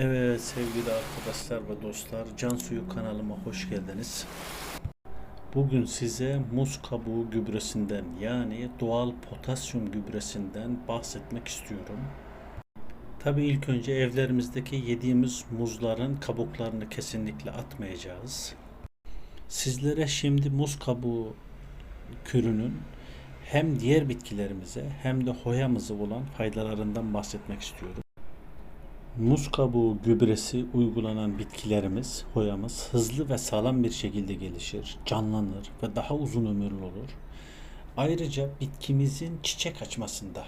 Evet sevgili arkadaşlar ve dostlar Can Suyu kanalıma hoş geldiniz. Bugün size muz kabuğu gübresinden yani doğal potasyum gübresinden bahsetmek istiyorum. Tabii ilk önce evlerimizdeki yediğimiz muzların kabuklarını kesinlikle atmayacağız. Sizlere şimdi muz kabuğu kürünün hem diğer bitkilerimize hem de hoyamıza olan faydalarından bahsetmek istiyorum. Muz kabuğu gübresi uygulanan bitkilerimiz, hoyamız hızlı ve sağlam bir şekilde gelişir, canlanır ve daha uzun ömürlü olur. Ayrıca bitkimizin çiçek açmasında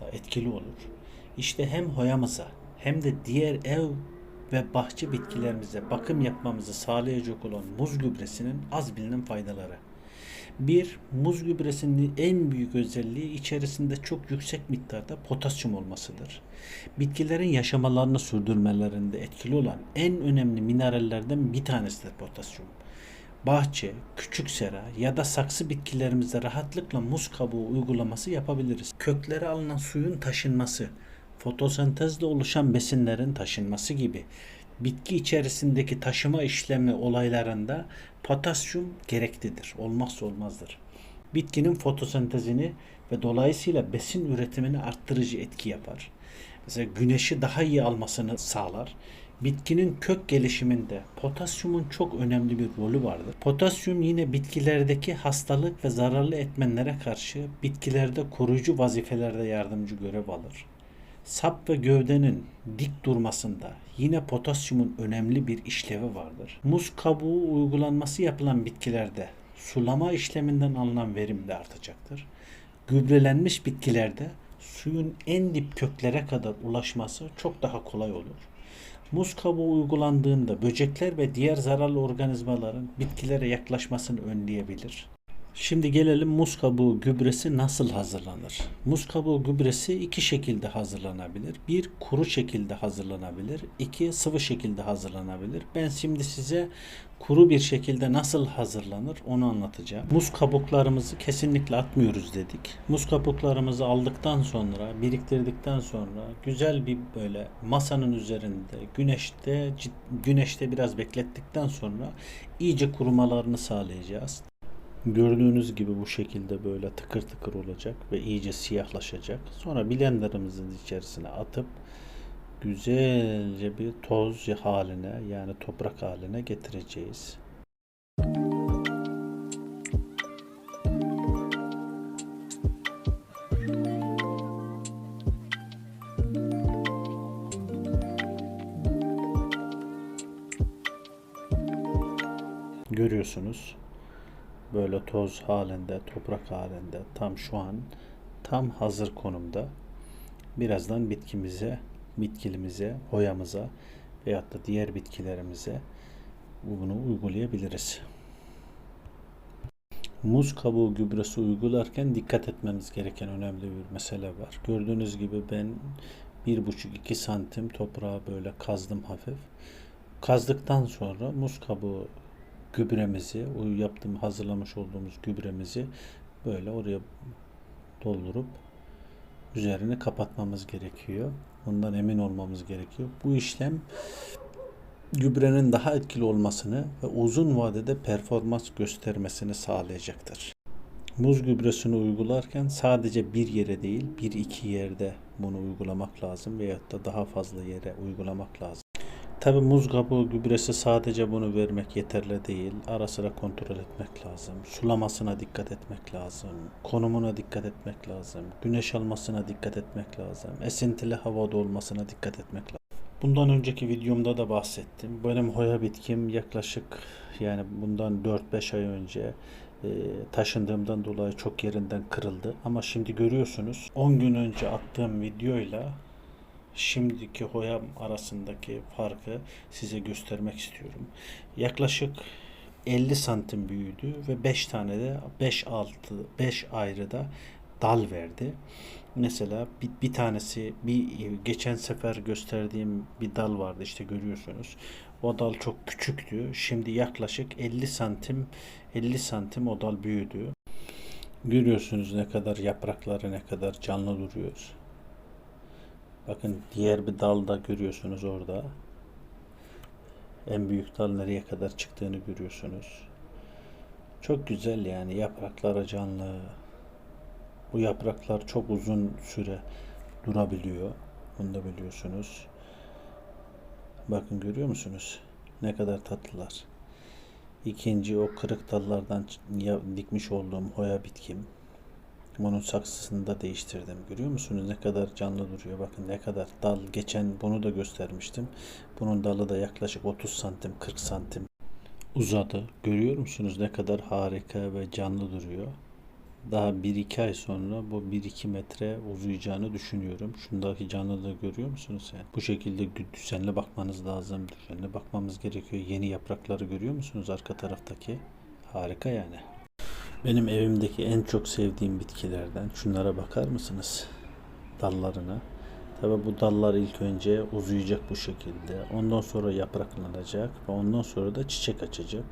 da etkili olur. İşte hem hoyamıza hem de diğer ev ve bahçe bitkilerimize bakım yapmamızı sağlayacak olan muz gübresinin az bilinen faydaları. Bir, muz gübresinin en büyük özelliği içerisinde çok yüksek miktarda potasyum olmasıdır. Bitkilerin yaşamalarını sürdürmelerinde etkili olan en önemli minerallerden bir tanesidir potasyum. Bahçe, küçük sera ya da saksı bitkilerimize rahatlıkla muz kabuğu uygulaması yapabiliriz. Köklere alınan suyun taşınması, fotosentezle oluşan besinlerin taşınması gibi bitki içerisindeki taşıma işlemi olaylarında potasyum gereklidir. Olmazsa olmazdır. Bitkinin fotosentezini ve dolayısıyla besin üretimini arttırıcı etki yapar. Mesela güneşi daha iyi almasını sağlar. Bitkinin kök gelişiminde potasyumun çok önemli bir rolü vardır. Potasyum yine bitkilerdeki hastalık ve zararlı etmenlere karşı bitkilerde koruyucu vazifelerde yardımcı görev alır. Sap ve gövdenin dik durmasında yine potasyumun önemli bir işlevi vardır. Muz kabuğu uygulanması yapılan bitkilerde sulama işleminden alınan verim de artacaktır. Gübrelenmiş bitkilerde suyun en dip köklere kadar ulaşması çok daha kolay olur. Muz kabuğu uygulandığında böcekler ve diğer zararlı organizmaların bitkilere yaklaşmasını önleyebilir. Şimdi gelelim muz kabuğu gübresi nasıl hazırlanır? Muz kabuğu gübresi iki şekilde hazırlanabilir. Bir kuru şekilde hazırlanabilir. iki sıvı şekilde hazırlanabilir. Ben şimdi size kuru bir şekilde nasıl hazırlanır onu anlatacağım. Muz kabuklarımızı kesinlikle atmıyoruz dedik. Muz kabuklarımızı aldıktan sonra, biriktirdikten sonra güzel bir böyle masanın üzerinde güneşte güneşte biraz beklettikten sonra iyice kurumalarını sağlayacağız. Gördüğünüz gibi bu şekilde böyle tıkır tıkır olacak ve iyice siyahlaşacak. Sonra blenderımızın içerisine atıp güzelce bir toz haline yani toprak haline getireceğiz. Görüyorsunuz böyle toz halinde, toprak halinde tam şu an tam hazır konumda. Birazdan bitkimize, bitkilimize, hoyamıza veyahut da diğer bitkilerimize bunu uygulayabiliriz. Muz kabuğu gübresi uygularken dikkat etmemiz gereken önemli bir mesele var. Gördüğünüz gibi ben 1,5-2 santim toprağı böyle kazdım hafif. Kazdıktan sonra muz kabuğu gübremizi, o yaptığım hazırlamış olduğumuz gübremizi böyle oraya doldurup üzerini kapatmamız gerekiyor. Bundan emin olmamız gerekiyor. Bu işlem gübrenin daha etkili olmasını ve uzun vadede performans göstermesini sağlayacaktır. Muz gübresini uygularken sadece bir yere değil, bir iki yerde bunu uygulamak lazım veyahut da daha fazla yere uygulamak lazım. Tabi muz kabuğu gübresi sadece bunu vermek yeterli değil. Ara sıra kontrol etmek lazım. Sulamasına dikkat etmek lazım. Konumuna dikkat etmek lazım. Güneş almasına dikkat etmek lazım. Esintili havada olmasına dikkat etmek lazım. Bundan önceki videomda da bahsettim. Benim hoya bitkim yaklaşık yani bundan 4-5 ay önce e, taşındığımdan dolayı çok yerinden kırıldı. Ama şimdi görüyorsunuz 10 gün önce attığım videoyla şimdiki hoyam arasındaki farkı size göstermek istiyorum. Yaklaşık 50 santim büyüdü ve 5 tane de 5 altı 5 ayrı da dal verdi. Mesela bir, bir tanesi bir geçen sefer gösterdiğim bir dal vardı işte görüyorsunuz. O dal çok küçüktü. Şimdi yaklaşık 50 santim 50 santim o dal büyüdü. Görüyorsunuz ne kadar yaprakları ne kadar canlı duruyor. Bakın diğer bir dalda görüyorsunuz orada. En büyük dal nereye kadar çıktığını görüyorsunuz. Çok güzel yani yaprakları canlı. Bu yapraklar çok uzun süre durabiliyor. Bunu da biliyorsunuz. Bakın görüyor musunuz? Ne kadar tatlılar. İkinci o kırık dallardan dikmiş olduğum hoya bitkim. Bunun saksısını da değiştirdim. Görüyor musunuz ne kadar canlı duruyor. Bakın ne kadar dal. Geçen bunu da göstermiştim. Bunun dalı da yaklaşık 30 santim 40 santim uzadı. Görüyor musunuz ne kadar harika ve canlı duruyor. Daha 1-2 ay sonra bu 1-2 metre uzayacağını düşünüyorum. Şundaki canlılığı görüyor musunuz yani? Bu şekilde düzenli bakmanız lazım. Düzenli bakmamız gerekiyor. Yeni yaprakları görüyor musunuz arka taraftaki? Harika yani. Benim evimdeki en çok sevdiğim bitkilerden şunlara bakar mısınız? Dallarına. Tabi bu dallar ilk önce uzayacak bu şekilde. Ondan sonra yapraklanacak ve ondan sonra da çiçek açacak.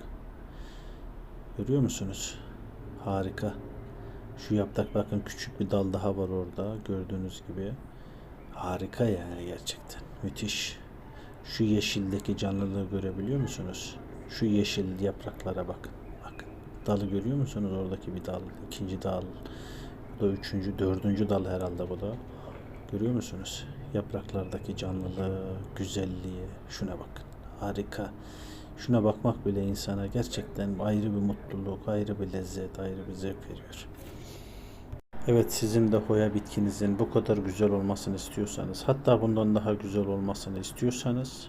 Görüyor musunuz? Harika. Şu yaprak bakın küçük bir dal daha var orada gördüğünüz gibi. Harika yani gerçekten. Müthiş. Şu yeşildeki canlılığı görebiliyor musunuz? Şu yeşil yapraklara bakın. Dalı görüyor musunuz? Oradaki bir dal. ikinci dal. Bu da üçüncü, dördüncü dal herhalde bu da. Görüyor musunuz? Yapraklardaki canlılığı, güzelliği. Şuna bakın. Harika. Şuna bakmak bile insana gerçekten ayrı bir mutluluk, ayrı bir lezzet, ayrı bir zevk veriyor. Evet sizin de hoya bitkinizin bu kadar güzel olmasını istiyorsanız hatta bundan daha güzel olmasını istiyorsanız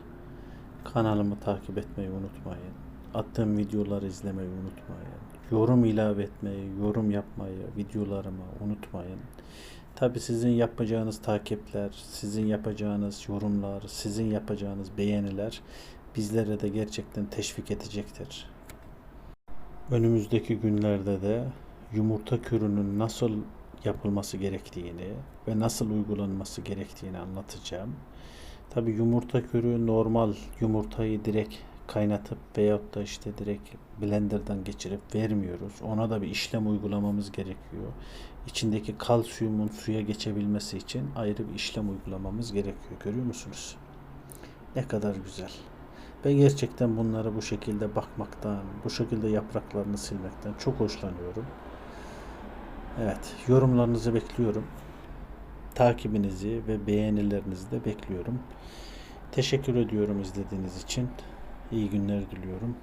kanalımı takip etmeyi unutmayın. Attığım videoları izlemeyi unutmayın. Yorum ilave etmeyi, yorum yapmayı videolarıma unutmayın. Tabi sizin yapacağınız takipler, sizin yapacağınız yorumlar, sizin yapacağınız beğeniler bizlere de gerçekten teşvik edecektir. Önümüzdeki günlerde de yumurta kürünün nasıl yapılması gerektiğini ve nasıl uygulanması gerektiğini anlatacağım. Tabi yumurta kürü normal yumurtayı direkt kaynatıp veyahut da işte direkt blenderdan geçirip vermiyoruz. Ona da bir işlem uygulamamız gerekiyor. İçindeki kalsiyumun suya geçebilmesi için ayrı bir işlem uygulamamız gerekiyor. Görüyor musunuz? Ne kadar güzel. Ben gerçekten bunlara bu şekilde bakmaktan, bu şekilde yapraklarını silmekten çok hoşlanıyorum. Evet, yorumlarınızı bekliyorum. Takibinizi ve beğenilerinizi de bekliyorum. Teşekkür ediyorum izlediğiniz için. İyi günler diliyorum.